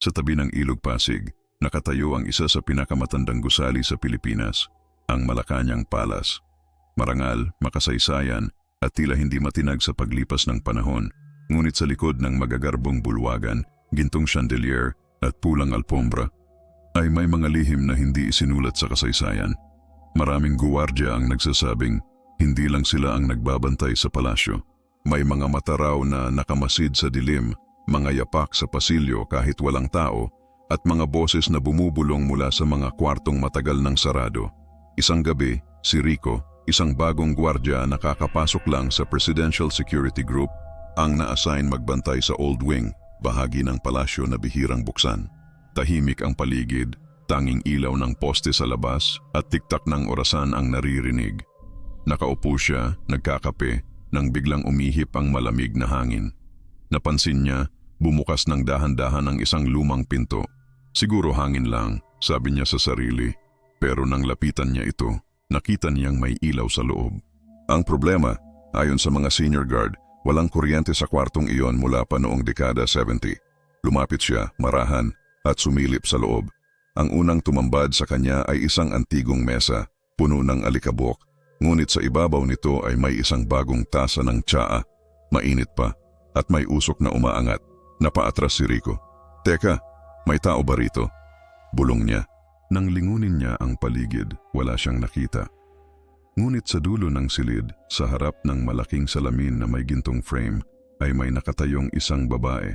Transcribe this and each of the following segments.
Sa tabi ng Ilog Pasig, nakatayo ang isa sa pinakamatandang gusali sa Pilipinas, ang Malacanang Palace. Marangal, makasaysayan, at tila hindi matinag sa paglipas ng panahon, ngunit sa likod ng magagarbong bulwagan, gintong chandelier at pulang alpombra, ay may mga lihim na hindi isinulat sa kasaysayan. Maraming guwardya ang nagsasabing hindi lang sila ang nagbabantay sa palasyo. May mga mata raw na nakamasid sa dilim, mga yapak sa pasilyo kahit walang tao, at mga boses na bumubulong mula sa mga kwartong matagal ng sarado. Isang gabi, si Rico, isang bagong gwardya na kakapasok lang sa Presidential Security Group, ang na-assign magbantay sa Old Wing, bahagi ng palasyo na bihirang buksan. Tahimik ang paligid, tanging ilaw ng poste sa labas at tiktak ng orasan ang naririnig. Nakaupo siya, nagkakape, nang biglang umihip ang malamig na hangin. Napansin niya, bumukas ng dahan-dahan ang isang lumang pinto. Siguro hangin lang, sabi niya sa sarili. Pero nang lapitan niya ito, nakita niyang may ilaw sa loob. Ang problema, ayon sa mga senior guard, walang kuryente sa kwartong iyon mula pa noong dekada 70. Lumapit siya, marahan, at sumilip sa loob. Ang unang tumambad sa kanya ay isang antigong mesa, puno ng alikabok Ngunit sa ibabaw nito ay may isang bagong tasa ng tsaa, mainit pa, at may usok na umaangat. Napaatras si Rico. Teka, may tao ba rito? Bulong niya. Nang lingunin niya ang paligid, wala siyang nakita. Ngunit sa dulo ng silid, sa harap ng malaking salamin na may gintong frame, ay may nakatayong isang babae.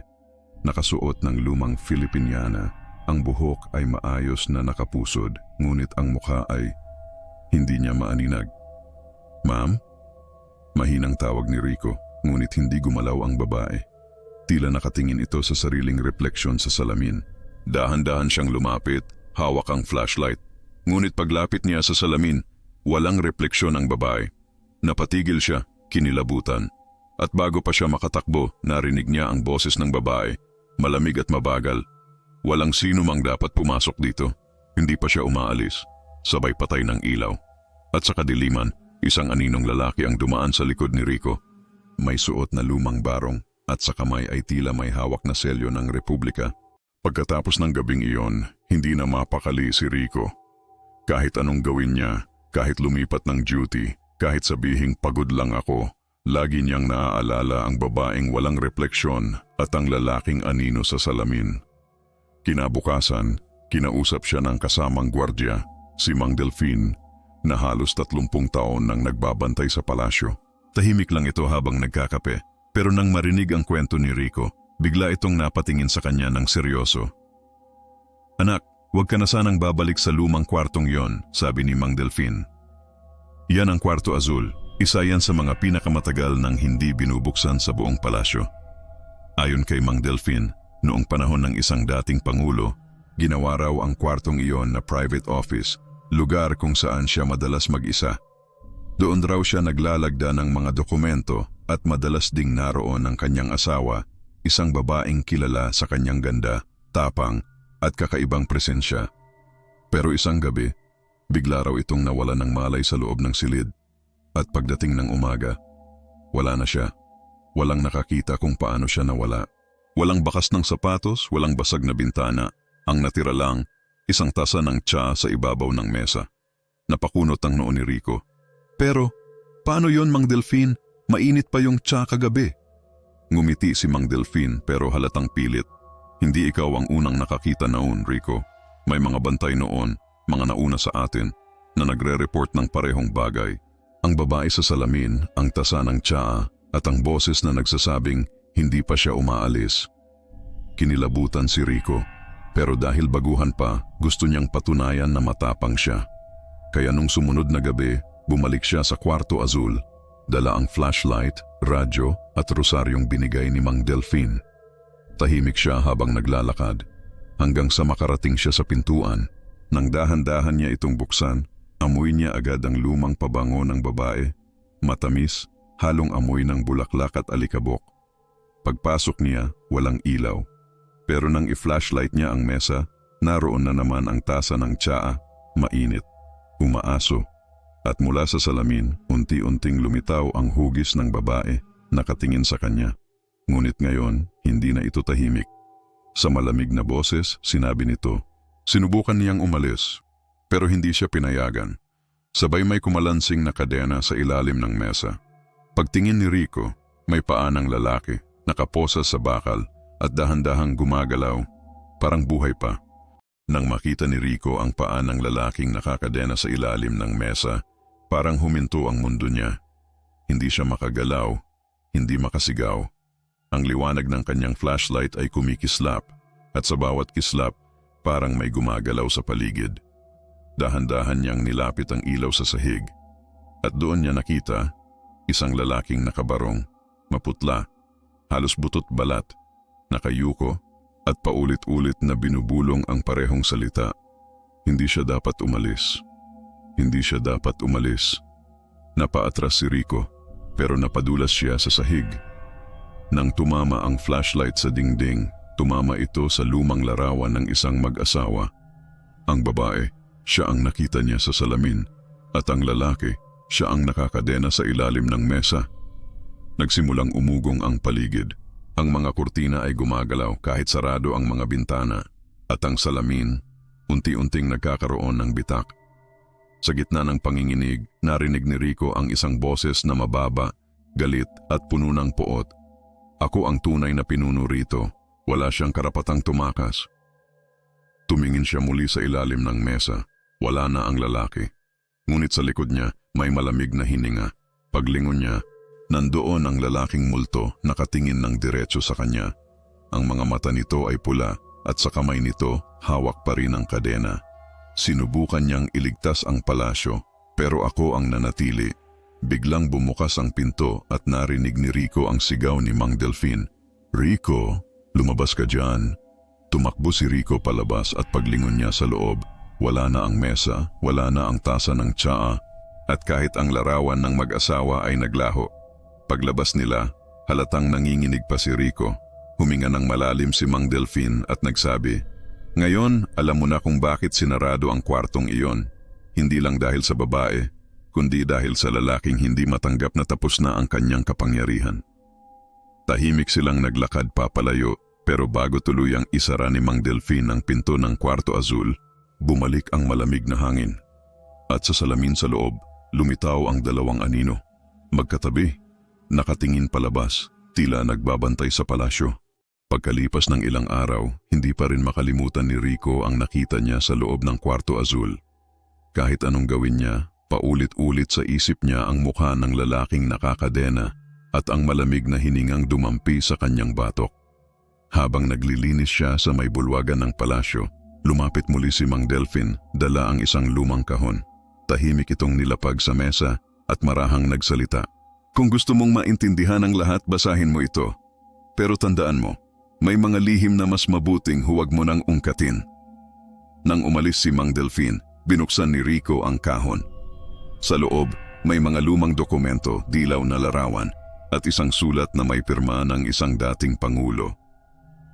Nakasuot ng lumang Filipiniana, ang buhok ay maayos na nakapusod, ngunit ang mukha ay hindi niya maaninag. Ma'am? Mahinang tawag ni Rico, ngunit hindi gumalaw ang babae. Tila nakatingin ito sa sariling refleksyon sa salamin. Dahan-dahan siyang lumapit, hawak ang flashlight. Ngunit paglapit niya sa salamin, walang refleksyon ang babae. Napatigil siya, kinilabutan. At bago pa siya makatakbo, narinig niya ang boses ng babae, malamig at mabagal. Walang sino mang dapat pumasok dito. Hindi pa siya umaalis. Sabay patay ng ilaw. At sa kadiliman, Isang aninong lalaki ang dumaan sa likod ni Rico. May suot na lumang barong at sa kamay ay tila may hawak na selyo ng Republika. Pagkatapos ng gabing iyon, hindi na mapakali si Rico. Kahit anong gawin niya, kahit lumipat ng duty, kahit sabihing pagod lang ako, lagi niyang naaalala ang babaeng walang refleksyon at ang lalaking anino sa salamin. Kinabukasan, kinausap siya ng kasamang gwardya, si Mang Delphine, na halos tatlumpung taon nang nagbabantay sa palasyo. Tahimik lang ito habang nagkakape, pero nang marinig ang kwento ni Rico, bigla itong napatingin sa kanya ng seryoso. Anak, huwag ka na sanang babalik sa lumang kwartong yon, sabi ni Mang Delphine. Yan ang kwarto azul, isa yan sa mga pinakamatagal nang hindi binubuksan sa buong palasyo. Ayon kay Mang Delphine, noong panahon ng isang dating pangulo, ginawa raw ang kwartong iyon na private office lugar kung saan siya madalas mag-isa. Doon raw siya naglalagda ng mga dokumento at madalas ding naroon ang kanyang asawa, isang babaeng kilala sa kanyang ganda, tapang at kakaibang presensya. Pero isang gabi, bigla raw itong nawala ng malay sa loob ng silid at pagdating ng umaga, wala na siya. Walang nakakita kung paano siya nawala. Walang bakas ng sapatos, walang basag na bintana. Ang natira lang Isang tasa ng tsa sa ibabaw ng mesa. Napakunot ang noo ni Rico. Pero, paano yon Mang Delphine? Mainit pa yung tsa kagabi. Ngumiti si Mang Delphine pero halatang pilit. Hindi ikaw ang unang nakakita noon, Rico. May mga bantay noon, mga nauna sa atin, na nagre-report ng parehong bagay. Ang babae sa salamin, ang tasa ng tsaa, at ang boses na nagsasabing hindi pa siya umaalis. Kinilabutan si Rico. Pero dahil baguhan pa, gusto niyang patunayan na matapang siya. Kaya nung sumunod na gabi, bumalik siya sa kwarto azul, dala ang flashlight, radyo at rosaryong binigay ni Mang Delphine. Tahimik siya habang naglalakad, hanggang sa makarating siya sa pintuan. Nang dahan-dahan niya itong buksan, amoy niya agad ang lumang pabango ng babae, matamis, halong amoy ng bulaklak at alikabok. Pagpasok niya, walang ilaw pero nang i-flashlight niya ang mesa, naroon na naman ang tasa ng tsaa, mainit, umaaso. At mula sa salamin, unti-unting lumitaw ang hugis ng babae, nakatingin sa kanya. Ngunit ngayon, hindi na ito tahimik. Sa malamig na boses, sinabi nito, sinubukan niyang umalis, pero hindi siya pinayagan. Sabay may kumalansing na kadena sa ilalim ng mesa. Pagtingin ni Rico, may paa ng lalaki, nakaposa sa bakal at dahan-dahang gumagalaw, parang buhay pa. Nang makita ni Rico ang paa ng lalaking nakakadena sa ilalim ng mesa, parang huminto ang mundo niya. Hindi siya makagalaw, hindi makasigaw. Ang liwanag ng kanyang flashlight ay kumikislap at sa bawat kislap parang may gumagalaw sa paligid. Dahan-dahan niyang nilapit ang ilaw sa sahig at doon niya nakita isang lalaking nakabarong, maputla, halos butot balat, nakayuko at paulit-ulit na binubulong ang parehong salita. Hindi siya dapat umalis. Hindi siya dapat umalis. Napaatras si Rico pero napadulas siya sa sahig. Nang tumama ang flashlight sa dingding, tumama ito sa lumang larawan ng isang mag-asawa. Ang babae, siya ang nakita niya sa salamin at ang lalaki, siya ang nakakadena sa ilalim ng mesa. Nagsimulang umugong ang paligid. Ang mga kurtina ay gumagalaw kahit sarado ang mga bintana at ang salamin, unti-unting nagkakaroon ng bitak. Sa gitna ng panginginig, narinig ni Rico ang isang boses na mababa, galit at puno ng poot. Ako ang tunay na pinuno rito. Wala siyang karapatang tumakas. Tumingin siya muli sa ilalim ng mesa. Wala na ang lalaki. Ngunit sa likod niya, may malamig na hininga. Paglingon niya, nandoon ang lalaking multo nakatingin ng diretso sa kanya. Ang mga mata nito ay pula at sa kamay nito hawak pa rin ang kadena. Sinubukan niyang iligtas ang palasyo pero ako ang nanatili. Biglang bumukas ang pinto at narinig ni Rico ang sigaw ni Mang Delfin. Rico, lumabas ka dyan. Tumakbo si Rico palabas at paglingon niya sa loob. Wala na ang mesa, wala na ang tasa ng tsaa at kahit ang larawan ng mag-asawa ay naglaho. Paglabas nila, halatang nanginginig pa si Rico. Huminga ng malalim si Mang Delfin at nagsabi, ngayon, alam mo na kung bakit sinarado ang kwartong iyon. Hindi lang dahil sa babae, kundi dahil sa lalaking hindi matanggap na tapos na ang kanyang kapangyarihan. Tahimik silang naglakad papalayo pero bago tuluyang isara ni Mang Delfin ang pinto ng kwarto azul, bumalik ang malamig na hangin. At sa salamin sa loob, lumitaw ang dalawang anino. Magkatabi, nakatingin palabas, tila nagbabantay sa palasyo. Pagkalipas ng ilang araw, hindi pa rin makalimutan ni Rico ang nakita niya sa loob ng kwarto azul. Kahit anong gawin niya, paulit-ulit sa isip niya ang mukha ng lalaking nakakadena at ang malamig na hiningang dumampi sa kanyang batok. Habang naglilinis siya sa may bulwagan ng palasyo, lumapit muli si Mang Delphin, dala ang isang lumang kahon. Tahimik itong nilapag sa mesa at marahang nagsalita. Kung gusto mong maintindihan ang lahat, basahin mo ito. Pero tandaan mo, may mga lihim na mas mabuting huwag mo nang ungkatin. Nang umalis si Mang Delfin, binuksan ni Rico ang kahon. Sa loob, may mga lumang dokumento, dilaw na larawan, at isang sulat na may pirma ng isang dating pangulo.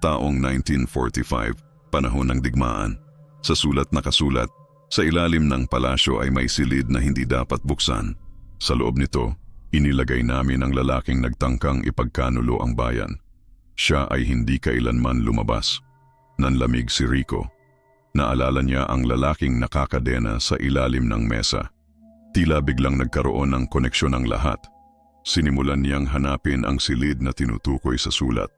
Taong 1945, panahon ng digmaan. Sa sulat nakasulat, sa ilalim ng palasyo ay may silid na hindi dapat buksan. Sa loob nito, inilagay namin ang lalaking nagtangkang ipagkanulo ang bayan. Siya ay hindi kailanman lumabas. Nanlamig si Rico. Naalala niya ang lalaking nakakadena sa ilalim ng mesa. Tila biglang nagkaroon ng koneksyon ang lahat. Sinimulan niyang hanapin ang silid na tinutukoy sa sulat.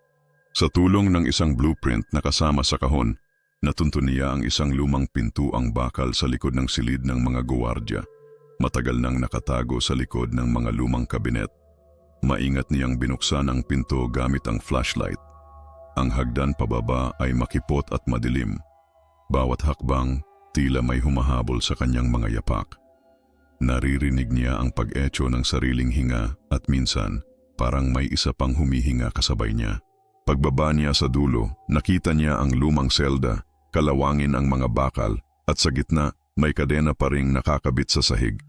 Sa tulong ng isang blueprint na kasama sa kahon, natunto niya ang isang lumang pintuang bakal sa likod ng silid ng mga guwardya. Matagal nang nakatago sa likod ng mga lumang kabinet Maingat niyang binuksan ang pinto gamit ang flashlight. Ang hagdan pababa ay makipot at madilim. Bawat hakbang, tila may humahabol sa kanyang mga yapak. Naririnig niya ang pag-echo ng sariling hinga at minsan, parang may isa pang humihinga kasabay niya. Pagbaba niya sa dulo, nakita niya ang lumang selda, kalawangin ang mga bakal, at sa gitna, may kadena pa ring nakakabit sa sahig.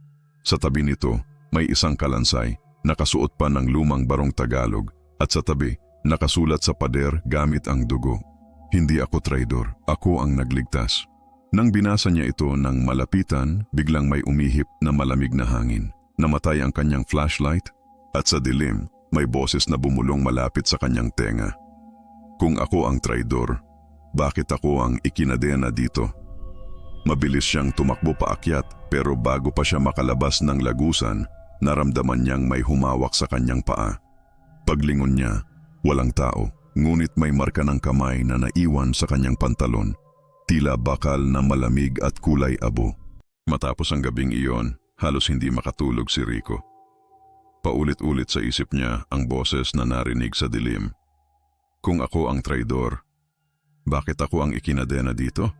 Sa tabi nito, may isang kalansay, Nakasuot pa ng lumang barong Tagalog at sa tabi, nakasulat sa pader gamit ang dugo. Hindi ako traidor, ako ang nagligtas. Nang binasa niya ito ng malapitan, biglang may umihip na malamig na hangin. Namatay ang kanyang flashlight at sa dilim, may boses na bumulong malapit sa kanyang tenga. Kung ako ang traidor, bakit ako ang ikinadena dito. Mabilis siyang tumakbo paakyat pero bago pa siya makalabas ng lagusan, naramdaman niyang may humawak sa kanyang paa. Paglingon niya, walang tao, ngunit may marka ng kamay na naiwan sa kanyang pantalon, tila bakal na malamig at kulay abo. Matapos ang gabing iyon, halos hindi makatulog si Rico. Paulit-ulit sa isip niya ang boses na narinig sa dilim. Kung ako ang traidor, bakit ako ang ikinadena dito?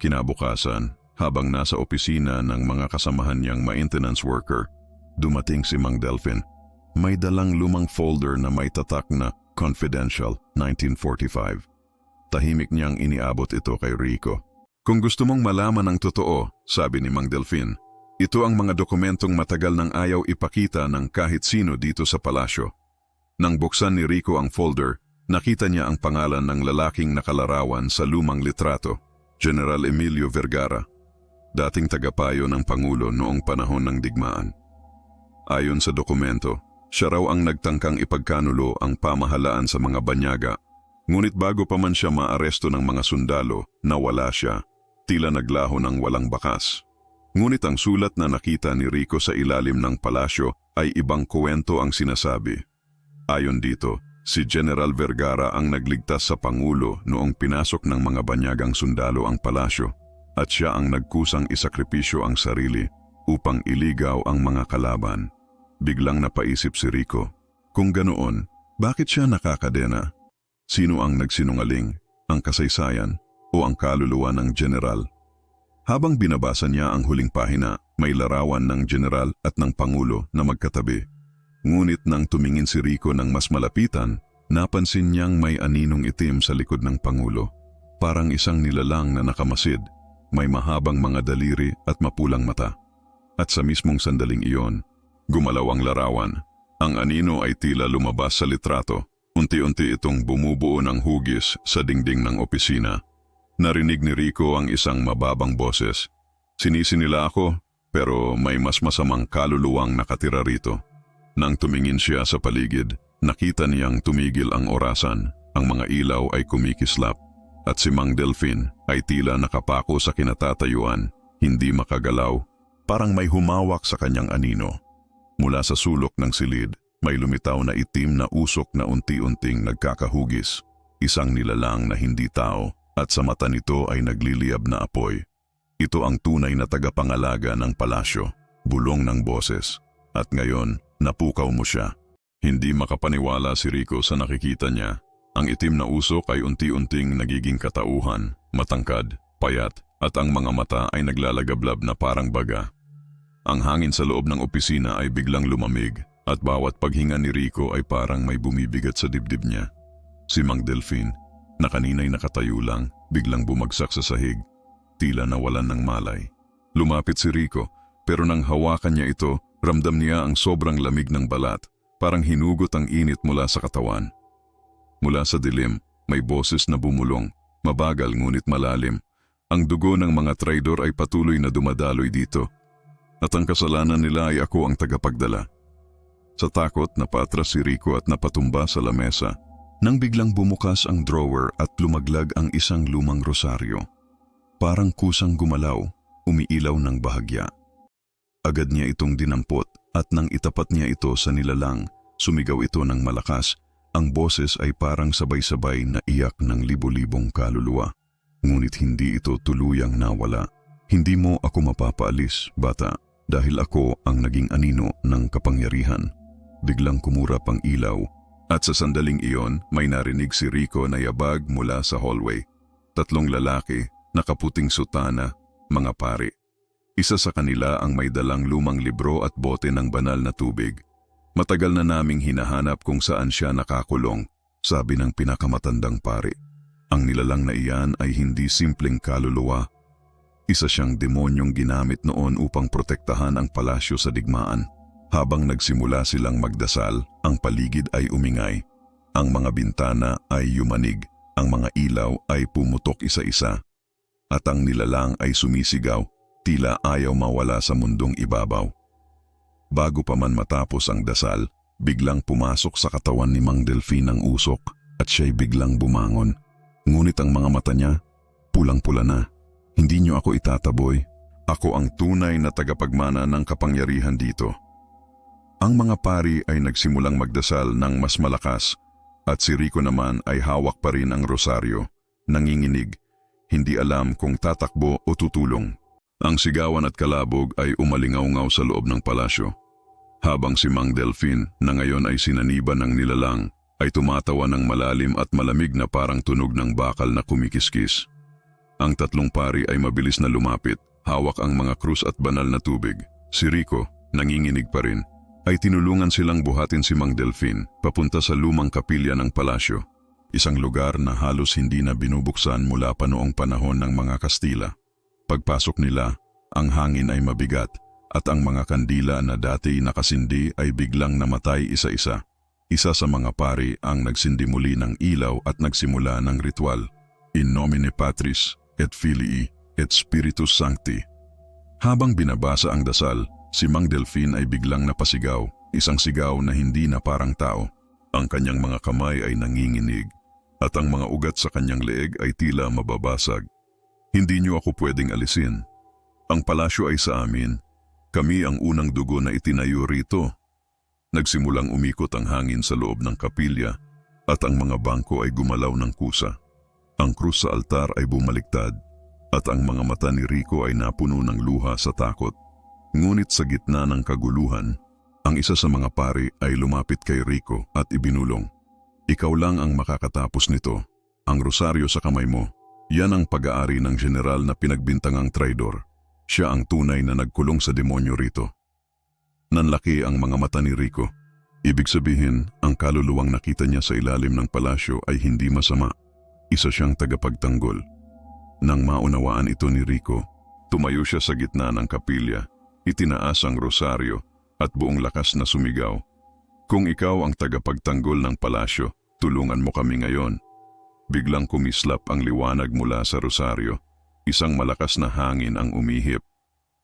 Kinabukasan, habang nasa opisina ng mga kasamahan niyang maintenance worker, dumating si Mang Delphin. May dalang lumang folder na may tatak na Confidential 1945. Tahimik niyang iniabot ito kay Rico. Kung gusto mong malaman ang totoo, sabi ni Mang Delphin, ito ang mga dokumentong matagal nang ayaw ipakita ng kahit sino dito sa palasyo. Nang buksan ni Rico ang folder, nakita niya ang pangalan ng lalaking nakalarawan sa lumang litrato, General Emilio Vergara, dating tagapayo ng Pangulo noong panahon ng digmaan. Ayon sa dokumento, siya raw ang nagtangkang ipagkanulo ang pamahalaan sa mga banyaga. Ngunit bago pa man siya maaresto ng mga sundalo, nawala siya, tila naglaho ng walang bakas. Ngunit ang sulat na nakita ni Rico sa ilalim ng palasyo ay ibang kuwento ang sinasabi. Ayon dito, si General Vergara ang nagligtas sa Pangulo noong pinasok ng mga banyagang sundalo ang palasyo at siya ang nagkusang isakripisyo ang sarili upang iligaw ang mga kalaban. Biglang napaisip si Rico, kung ganoon, bakit siya nakakadena? Sino ang nagsinungaling, ang kasaysayan o ang kaluluwa ng general? Habang binabasa niya ang huling pahina, may larawan ng general at ng pangulo na magkatabi. Ngunit nang tumingin si Rico ng mas malapitan, napansin niyang may aninong itim sa likod ng pangulo. Parang isang nilalang na nakamasid, may mahabang mga daliri at mapulang mata. At sa mismong sandaling iyon, gumalaw ang larawan. Ang anino ay tila lumabas sa litrato. Unti-unti itong bumubuo ng hugis sa dingding ng opisina. Narinig ni Rico ang isang mababang boses. Sinisi nila ako, pero may mas masamang kaluluwang nakatira rito. Nang tumingin siya sa paligid, nakita niyang tumigil ang orasan, ang mga ilaw ay kumikislap, at si Mang Delphin ay tila nakapako sa kinatatayuan, hindi makagalaw, parang may humawak sa kanyang anino. Mula sa sulok ng silid, may lumitaw na itim na usok na unti-unting nagkakahugis, isang nilalang na hindi tao, at sa mata nito ay nagliliyab na apoy. Ito ang tunay na tagapangalaga ng palasyo, bulong ng boses. At ngayon, napukaw mo siya. Hindi makapaniwala si Rico sa nakikita niya. Ang itim na usok ay unti-unting nagiging katauhan, matangkad, payat, at ang mga mata ay naglalagablab na parang baga. Ang hangin sa loob ng opisina ay biglang lumamig at bawat paghinga ni Rico ay parang may bumibigat sa dibdib niya. Si Mang Delphine, na kanina'y nakatayo lang, biglang bumagsak sa sahig, tila nawalan ng malay. Lumapit si Rico, pero nang hawakan niya ito, ramdam niya ang sobrang lamig ng balat, parang hinugot ang init mula sa katawan. Mula sa dilim, may boses na bumulong, mabagal ngunit malalim. Ang dugo ng mga traidor ay patuloy na dumadaloy dito, at ang kasalanan nila ay ako ang tagapagdala. Sa takot, napatras si Rico at napatumba sa lamesa, nang biglang bumukas ang drawer at lumaglag ang isang lumang rosaryo. Parang kusang gumalaw, umiilaw ng bahagya. Agad niya itong dinampot at nang itapat niya ito sa nilalang, sumigaw ito ng malakas. Ang boses ay parang sabay-sabay na iyak ng libo-libong kaluluwa. Ngunit hindi ito tuluyang nawala. Hindi mo ako mapapaalis, bata, dahil ako ang naging anino ng kapangyarihan. Biglang kumurap ang ilaw at sa sandaling iyon may narinig si Rico na yabag mula sa hallway. Tatlong lalaki, nakaputing sutana, mga pari. Isa sa kanila ang may dalang lumang libro at bote ng banal na tubig. Matagal na naming hinahanap kung saan siya nakakulong, sabi ng pinakamatandang pari. Ang nilalang na iyan ay hindi simpleng kaluluwa. Isa siyang demonyong ginamit noon upang protektahan ang palasyo sa digmaan. Habang nagsimula silang magdasal, ang paligid ay umingay. Ang mga bintana ay yumanig, ang mga ilaw ay pumutok isa-isa. At ang nilalang ay sumisigaw, tila ayaw mawala sa mundong ibabaw. Bago pa man matapos ang dasal, biglang pumasok sa katawan ni Mang Delphine ang usok at siya'y biglang bumangon. Ngunit ang mga mata niya, pulang-pula na. Hindi niyo ako itataboy. Ako ang tunay na tagapagmana ng kapangyarihan dito. Ang mga pari ay nagsimulang magdasal ng mas malakas at si Rico naman ay hawak pa rin ang rosaryo, nanginginig, hindi alam kung tatakbo o tutulong. Ang sigawan at kalabog ay umalingaw-ngaw sa loob ng palasyo. Habang si Mang Delphine, na ngayon ay sinaniban ng nilalang, ay tumatawa ng malalim at malamig na parang tunog ng bakal na kumikiskis. Ang tatlong pari ay mabilis na lumapit, hawak ang mga krus at banal na tubig. Si Rico, nanginginig pa rin, ay tinulungan silang buhatin si Mang Delphine papunta sa lumang kapilya ng palasyo, isang lugar na halos hindi na binubuksan mula pa noong panahon ng mga Kastila. Pagpasok nila, ang hangin ay mabigat at ang mga kandila na dati nakasindi ay biglang namatay isa-isa. Isa sa mga pari ang nagsindi muli ng ilaw at nagsimula ng ritual. In nomine Patris et Filii et Spiritus Sancti. Habang binabasa ang dasal, si Mang Delphine ay biglang napasigaw, isang sigaw na hindi na parang tao. Ang kanyang mga kamay ay nanginginig at ang mga ugat sa kanyang leeg ay tila mababasag. Hindi niyo ako pwedeng alisin. Ang palasyo ay sa amin. Kami ang unang dugo na itinayo rito. Nagsimulang umikot ang hangin sa loob ng kapilya at ang mga bangko ay gumalaw ng kusa. Ang krus sa altar ay bumaliktad at ang mga mata ni Rico ay napuno ng luha sa takot. Ngunit sa gitna ng kaguluhan, ang isa sa mga pari ay lumapit kay Rico at ibinulong. Ikaw lang ang makakatapos nito. Ang rosaryo sa kamay mo. Yan ang pag-aari ng general na pinagbintangang traidor. Siya ang tunay na nagkulong sa demonyo rito. Nanlaki ang mga mata ni Rico. Ibig sabihin, ang kaluluwang nakita niya sa ilalim ng palasyo ay hindi masama. Isa siyang tagapagtanggol. Nang maunawaan ito ni Rico, tumayo siya sa gitna ng kapilya, itinaas ang rosaryo at buong lakas na sumigaw. Kung ikaw ang tagapagtanggol ng palasyo, tulungan mo kami ngayon. Biglang kumislap ang liwanag mula sa rosaryo. Isang malakas na hangin ang umihip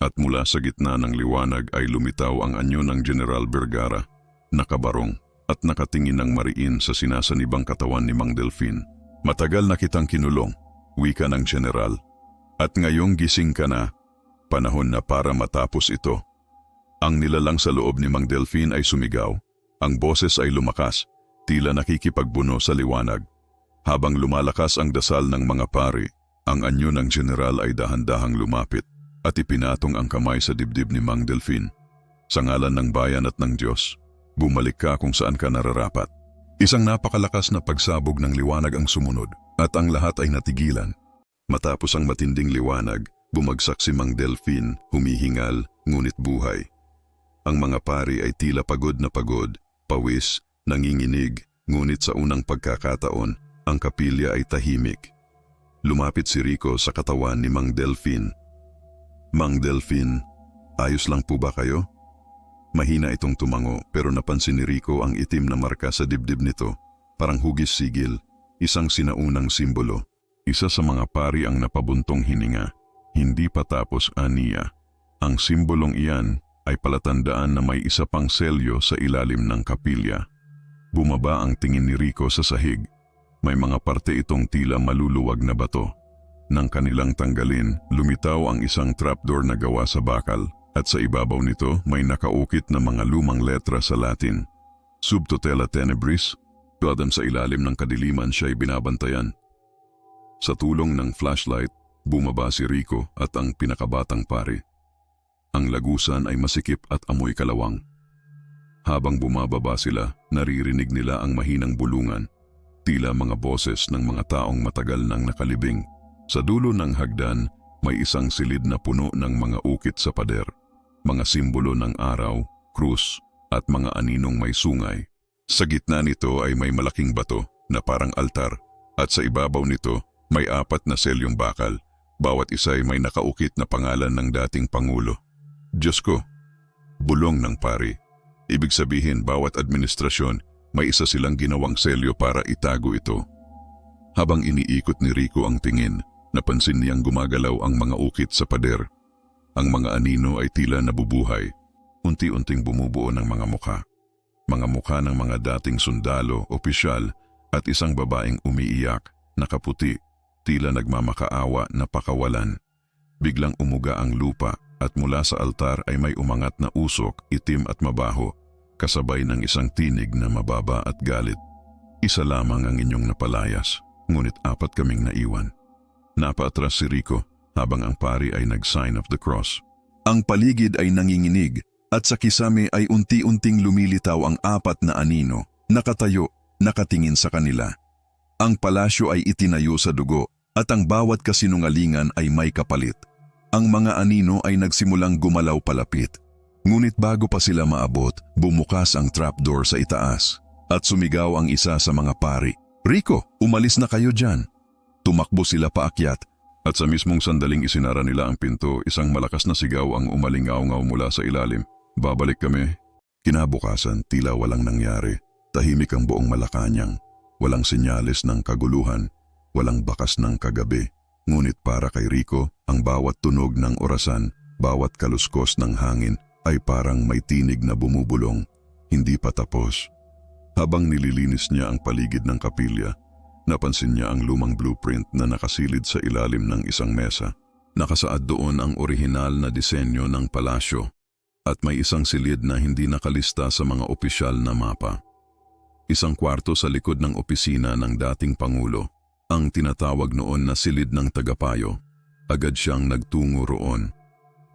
at mula sa gitna ng liwanag ay lumitaw ang anyo ng General Vergara, nakabarong at nakatingin ng mariin sa sinasanibang katawan ni Mang Delphine. Matagal na kitang kinulong, wika ng General. At ngayong gising ka na, panahon na para matapos ito. Ang nilalang sa loob ni Mang Delphine ay sumigaw, ang boses ay lumakas, tila nakikipagbuno sa liwanag. Habang lumalakas ang dasal ng mga pari, ang anyo ng General ay dahan-dahang lumapit at ipinatong ang kamay sa dibdib ni Mang Delphine. Sa ngalan ng bayan at ng Diyos, bumalik ka kung saan ka nararapat. Isang napakalakas na pagsabog ng liwanag ang sumunod at ang lahat ay natigilan. Matapos ang matinding liwanag, bumagsak si Mang Delphine, humihingal, ngunit buhay. Ang mga pari ay tila pagod na pagod, pawis, nanginginig, ngunit sa unang pagkakataon, ang kapilya ay tahimik. Lumapit si Rico sa katawan ni Mang Delphine Mang Delphine, ayos lang po ba kayo? Mahina itong tumango pero napansin ni Rico ang itim na marka sa dibdib nito, parang hugis sigil, isang sinaunang simbolo. Isa sa mga pari ang napabuntong hininga, hindi pa tapos aniya. Ang simbolong iyan ay palatandaan na may isa pang selyo sa ilalim ng kapilya. Bumaba ang tingin ni Rico sa sahig. May mga parte itong tila maluluwag na bato. Nang kanilang tanggalin, lumitaw ang isang trapdoor na gawa sa bakal at sa ibabaw nito may nakaukit na mga lumang letra sa Latin. Subtotela tenebris, tuwadam sa ilalim ng kadiliman siya ay binabantayan. Sa tulong ng flashlight, bumaba si Rico at ang pinakabatang pari. Ang lagusan ay masikip at amoy kalawang. Habang bumababa sila, naririnig nila ang mahinang bulungan, tila mga boses ng mga taong matagal nang nakalibing sa dulo ng hagdan, may isang silid na puno ng mga ukit sa pader, mga simbolo ng araw, krus, at mga aninong may sungay. Sa gitna nito ay may malaking bato na parang altar at sa ibabaw nito may apat na selyong bakal. Bawat isa ay may nakaukit na pangalan ng dating Pangulo. Diyos ko, bulong ng pari. Ibig sabihin bawat administrasyon may isa silang ginawang selyo para itago ito. Habang iniikot ni Rico ang tingin, Napansin niyang gumagalaw ang mga ukit sa pader. Ang mga anino ay tila nabubuhay. Unti-unting bumubuo ng mga mukha. Mga mukha ng mga dating sundalo, opisyal at isang babaeng umiiyak, nakaputi, tila nagmamakaawa na pakawalan. Biglang umuga ang lupa at mula sa altar ay may umangat na usok, itim at mabaho, kasabay ng isang tinig na mababa at galit. Isa lamang ang inyong napalayas, ngunit apat kaming naiwan. Napaatras si Rico habang ang pari ay nag-sign of the cross. Ang paligid ay nanginginig at sa kisame ay unti-unting lumilitaw ang apat na anino, nakatayo, nakatingin sa kanila. Ang palasyo ay itinayo sa dugo at ang bawat kasinungalingan ay may kapalit. Ang mga anino ay nagsimulang gumalaw palapit. Ngunit bago pa sila maabot, bumukas ang trapdoor sa itaas at sumigaw ang isa sa mga pari. Rico, umalis na kayo dyan. Tumakbo sila paakyat at sa mismong sandaling isinara nila ang pinto, isang malakas na sigaw ang umalingaw-ngaw mula sa ilalim. Babalik kami. Kinabukasan, tila walang nangyari. Tahimik ang buong Malacanang. Walang senyales ng kaguluhan. Walang bakas ng kagabi. Ngunit para kay Rico, ang bawat tunog ng orasan, bawat kaluskos ng hangin ay parang may tinig na bumubulong. Hindi pa tapos. Habang nililinis niya ang paligid ng kapilya, napansin niya ang lumang blueprint na nakasilid sa ilalim ng isang mesa. Nakasaad doon ang orihinal na disenyo ng palasyo at may isang silid na hindi nakalista sa mga opisyal na mapa. Isang kwarto sa likod ng opisina ng dating Pangulo, ang tinatawag noon na silid ng tagapayo. Agad siyang nagtungo roon.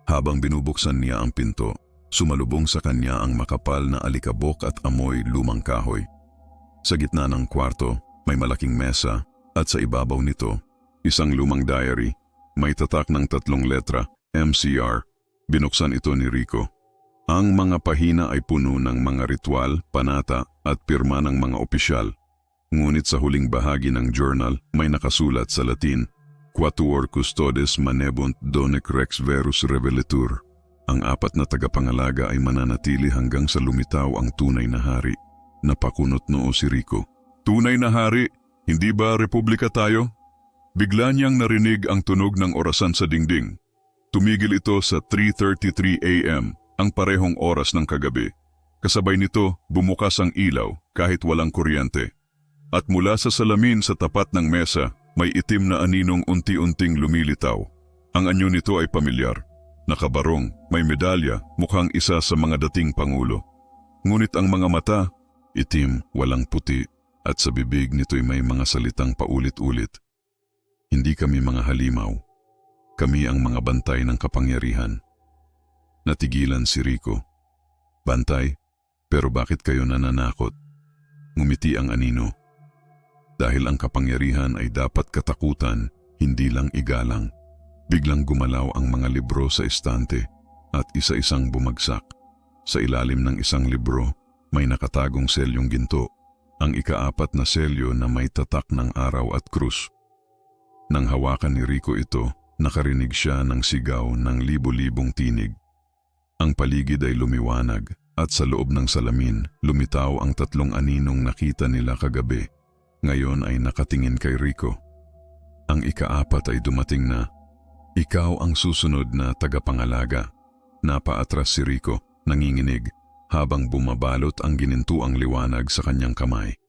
Habang binubuksan niya ang pinto, sumalubong sa kanya ang makapal na alikabok at amoy lumang kahoy. Sa gitna ng kwarto, may malaking mesa at sa ibabaw nito, isang lumang diary. May tatak ng tatlong letra, MCR. Binuksan ito ni Rico. Ang mga pahina ay puno ng mga ritual, panata at pirma ng mga opisyal. Ngunit sa huling bahagi ng journal may nakasulat sa Latin, Quatuor custodes manebunt donec rex verus reveletur. Ang apat na tagapangalaga ay mananatili hanggang sa lumitaw ang tunay na hari. Napakunot noo si Rico. Tunay na hari, hindi ba republika tayo? Bigla niyang narinig ang tunog ng orasan sa dingding. Tumigil ito sa 3.33 a.m., ang parehong oras ng kagabi. Kasabay nito, bumukas ang ilaw kahit walang kuryente. At mula sa salamin sa tapat ng mesa, may itim na aninong unti-unting lumilitaw. Ang anyo nito ay pamilyar. Nakabarong, may medalya, mukhang isa sa mga dating pangulo. Ngunit ang mga mata, itim, walang puti, at sa bibig nito'y may mga salitang paulit-ulit. Hindi kami mga halimaw. Kami ang mga bantay ng kapangyarihan. Natigilan si Rico. Bantay? Pero bakit kayo nananakot? Ngumiti ang anino. Dahil ang kapangyarihan ay dapat katakutan, hindi lang igalang. Biglang gumalaw ang mga libro sa estante at isa-isang bumagsak. Sa ilalim ng isang libro, may nakatagong selyong ginto. Ang ikaapat na selyo na may tatak ng araw at krus. Nang hawakan ni Rico ito, nakarinig siya ng sigaw ng libo-libong tinig. Ang paligid ay lumiwanag at sa loob ng salamin lumitaw ang tatlong aninong nakita nila kagabi. Ngayon ay nakatingin kay Rico. Ang ikaapat ay dumating na, Ikaw ang susunod na tagapangalaga. Napaatras si Rico, nanginginig, habang bumabalot ang ginintuang liwanag sa kanyang kamay.